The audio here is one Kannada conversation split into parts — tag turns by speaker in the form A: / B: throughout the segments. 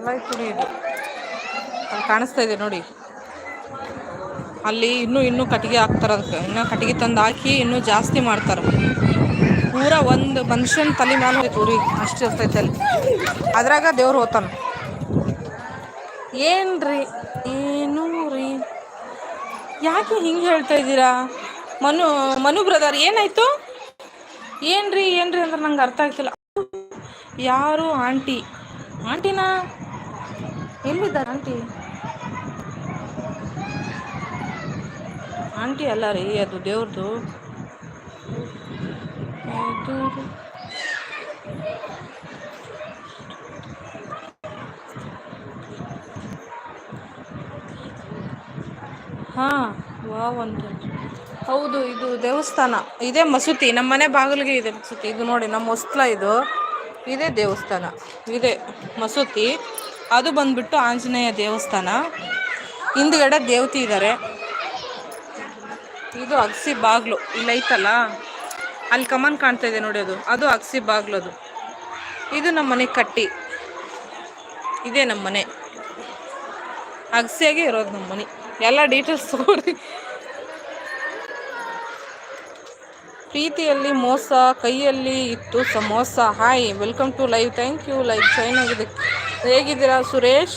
A: ಅಲಾಯ್ ಪುಡಿ ಇದು. ಅಲ್ಲಿ ಕಾಣಿಸ್ತಾ ಇದೆ ನೋಡಿ. ಅಲ್ಲಿ ಇನ್ನೂ ಇನ್ನೂ ಕಟ್ಟಿಗೆ ಹಾಕ್ತಾರೆ ಅದಕ್ಕೆ. ಇನ್ನೂ ಕಟ್ಟಿಗೆ ತಂದು ಹಾಕಿ ಇನ್ನೂ ಜಾಸ್ತಿ ಮಾಡ್ತಾರೆ. ಪೂರ ಒಂದು ಮನುಷ್ಯನ ತಲೆ ಹೋಯ್ತು ಊರಿ ಅಷ್ಟು ಇರ್ತೈತೆ ಅಲ್ಲಿ. ಅದ್ರಾಗ ದೇವ್ರು ಹೋತಾನ ಏನ್ರಿ ಏನು ರೀ? ಯಾಕೆ ಹಿಂಗೆ ಹೇಳ್ತಾ ಇದ್ದೀರಾ? ಮನು ಮನು ಬ್ರದರ್, ಏನಾಯ್ತು? ಏನ್ರಿ ಏನ್ರಿ ಅಂದ್ರೆ ನಂಗೆ ಅರ್ಥ ಆಗ್ತಿಲ್ಲ. ಯಾರು ಆಂಟಿ? ಆಂಟಿನಾ? ಎಲ್ಲಿದ್ದಾರೆ ಆಂಟಿ? ಆಂಟಿ ಅಲ್ಲ ರೀ, ಅದು ದೇವ್ರದು. ಹಾಂ, ವಾ ಒಂದು. ಹೌದು, ಇದು ದೇವಸ್ಥಾನ. ಇದೇ ಮಸೂತಿ, ನಮ್ಮ ಮನೆ ಬಾಗಿಲಿಗೆ ಇದೆ ಮಸೂತಿ. ಇದು ನೋಡಿ, ನಮ್ಮ ಹೊಸ್ಲ ಇದು. ಇದೇ ದೇವಸ್ಥಾನ. ಇದೆ ಮಸೂತಿ. ಅದು ಬಂದ್ಬಿಟ್ಟು ಆಂಜನೇಯ ದೇವಸ್ಥಾನ. ಹಿಂದ್ಗಡೆ ದೇವತಿ ಇದ್ದಾರೆ ಇದು ಅಗಸಿ ಬಾಗ್ಲು. ಇಲ್ಲೈತಲ್ಲ ಅಲ್ಲಿ ಕಮನ್ ಕಾಣ್ತಾ ಇದೆ ನೋಡಿ ಅದು. ಅದು ಅಗಸಿ ಬಾಗ್ಲು ಅದು. ಇದು ನಮ್ಮ ಮನೆ ಕಟ್ಟಿ. ಇದೇ ನಮ್ಮ ಮನೆ. ಅಗಸಿಯಾಗೆ ಇರೋದು ನಮ್ಮ ಮನೆ. ಎಲ್ಲ ಡೀಟೇಲ್ಸ್ ತಗೊಳ್ರಿ ಪ್ರೀತಿಯಲ್ಲಿ ಮೋಸ, ಕೈಯಲ್ಲಿ ಇತ್ತು samosa. Hi, welcome to live. Thank you. Live join ಆಗಿದೆ ಹೇಗಿದ್ದೀರಾ, ಸುರೇಶ್?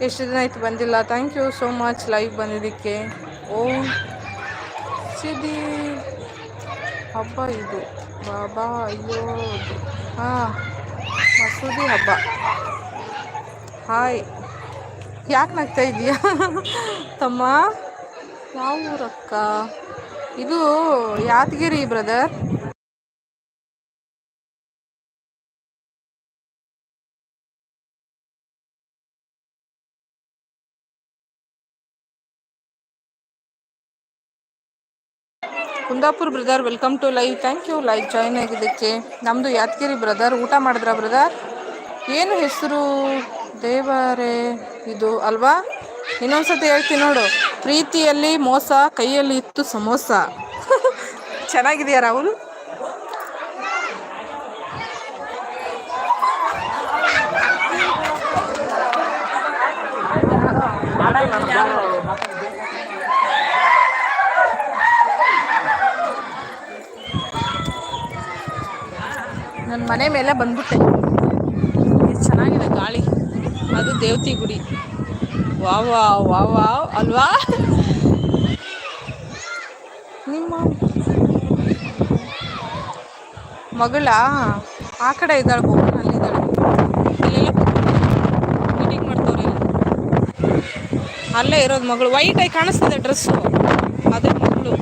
A: ಎಷ್ಟು ದಿನ ಆಯ್ತು ಬಂದಿಲ್ಲ. Thank you so much live ಬಂದಿದ್ದಕ್ಕೆ. ಓ, ಸಿದಿ. ಹಬ್ಬ ಇದು. ಬಾಬಾ, ಅಯ್ಯೋ. ಹಾಂ, ಮಸೂದಿ ಹಬ್ಬ. ಹಾಯ್ ಯಾಕೆ ನಗ್ತಾ ಇದೆಯಾ? ತಮ್ಮ? ಯಾವ ಊರಕ್ಕ ಇದು Yadgir brother Kundapur brother welcome to live thank you live join ಆಗಿದ್ದಕ್ಕೆ. ನಮ್ಮದು ಯಾದಗಿರಿ ಬ್ರದರ್, ಊಟ ಮಾಡಿದ್ರ ಬ್ರದರ್? ಏನು ಹೆಸರು? ದೇವರೇ, ಇದು ಅಲ್ವಾ? ಇನ್ನೊಂದ್ಸತಿ ಹೇಳ್ತೀನಿ ನೋಡು. ಪ್ರೀತಿಯಲ್ಲಿ ಮೋಸ, ಕೈಯಲ್ಲಿ ಇತ್ತು ಸಮೋಸ. ಚೆನ್ನಾಗಿದೆಯಾ ರಾಹುಲ್? ನನ್ನ ಮನೆ ಮೇಲೆ ಬಂದ್ಬಿಟ್ಟೆ. ಇದು ಚೆನ್ನಾಗಿದೆ ಗಾಳಿ. ಅದು ದೇವತಿ ಗುಡಿ. ವಾವ್ ವಾವ್ ವಾವ್ ವಾವ್, ಅಲ್ವಾ? ನಿಮ್ಮ ಮಗಳ ಆ ಕಡೆ ಇದ್ದಾಳೆ ಭುವನ ಅಲ್ಲಿದ್ದಾಳೆ ಇಲ್ಲೆಲ್ಲ ಮೀಟಿಂಗ್ ಮಾಡ್ತವ್ರೆ. ಅಲ್ಲೇ ಇರೋದು ಮಗಳು. ವೈಟ್ ಆಗಿ ಕಾಣಿಸ್ತದೆ ಡ್ರೆಸ್ಸು ಅದೇ ಮಗಳು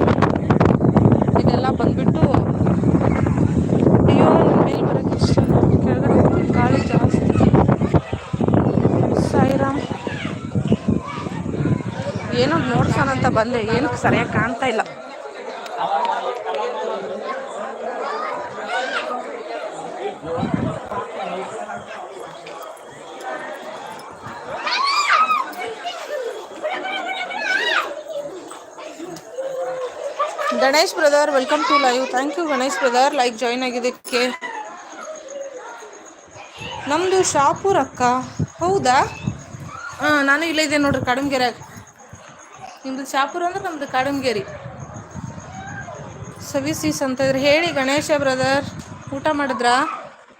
A: ಇದೆಲ್ಲ ಬಂದ್ಬಿಟ್ಟು ಅಯ್ಯೋ ಮೇಲೆ ಬರೋಕ್ಕೆ ಇಷ್ಟ ಕೆಳಗಡೆ ಹೋಗಿ ಗಾಳಿ ಜಾಸ್ತಿ ಏನೋ ನೋಡ್ಸೋಣಂತ ಬಂದೆ. ಏನು ಸರಿಯಾಗಿ ಕಾಣ್ತಾ ಇಲ್ಲ. Ganesh brother, welcome to live. Thank you Ganesh brother. Like join ಆಗಿದ್ದಕ್ಕೆ. ನಮ್ಮದು ಶಾಪುರ್ ಅಕ್ಕ ಹೌದಾ? ಹಾಂ, ನಾನು ಇಲ್ಲೇ ಇದ್ದೇನೆ ನೋಡ್ರಿ ಕಡಮಗೆರೆಯಾಗ ನಿಮ್ಮದು ಶಾಪುರ ಅಂದ್ರೆ ನಮ್ಮದು ಸವಿ ಸವಿಸೀಸ್ ಅಂತ ಇದ್ರೆ ಹೇಳಿ ಗಣೇಶ ಬ್ರದರ್ ಊಟ ಮಾಡಿದ್ರಾ?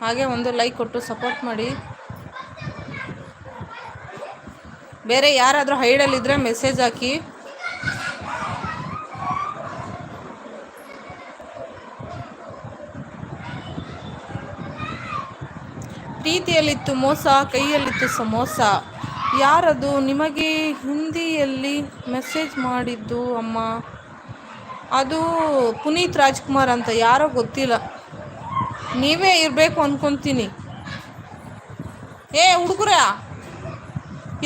A: ಹಾಗೆ ಒಂದು ಲೈಕ್ ಕೊಟ್ಟು ಸಪೋರ್ಟ್ ಮಾಡಿ. ಬೇರೆ ಯಾರಾದರೂ ಹೈಡಲ್ಲಿದ್ದರೆ ಮೆಸೇಜ್ ಹಾಕಿ. ಪ್ರೀತಿಯಲ್ಲಿತ್ತು ಮೋಸ, ಕೈಯಲ್ಲಿತ್ತು ಸಮೋಸ. ಯಾರದು? ನಿಮಗೆ ಹಿಂದಿಯಲ್ಲಿ ಮೆಸೇಜ್ ಮಾಡಿದ್ದು ಅಮ್ಮ. ಅದು ಪುನೀತ್ ರಾಜ್ಕುಮಾರ್ ಅಂತ, ಯಾರೋ ಗೊತ್ತಿಲ್ಲ. ನೀವೇ ಇರಬೇಕು ಅಂದ್ಕೊತೀನಿ ಏ, ಹುಡುಗರ,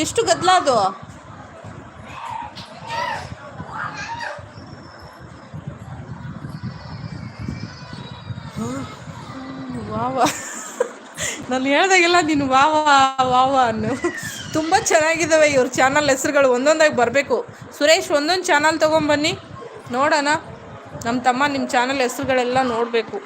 A: ಎಷ್ಟು ಗದ್ದಲ ಅದು? ವಾವ. ನಾನು ಹೇಳ್ದಾಗೆಲ್ಲ ನೀನು ವಾವ ವಾವ ಅನ್ನು. ತುಂಬ ಚೆನ್ನಾಗಿದ್ದಾವೆ ಇವ್ರ ಚಾನಲ್ ಹೆಸರುಗಳು. ಒಂದೊಂದಾಗಿ ಬರಬೇಕು. ಸುರೇಶ್, ಒಂದೊಂದು ಚಾನಲ್ ತೊಗೊಂಬನ್ನಿ. ನೋಡೋಣ. ನಮ್ಮ ತಮ್ಮ ನಿಮ್ಮ ಚಾನಲ್ ಹೆಸರುಗಳೆಲ್ಲ ನೋಡಬೇಕು.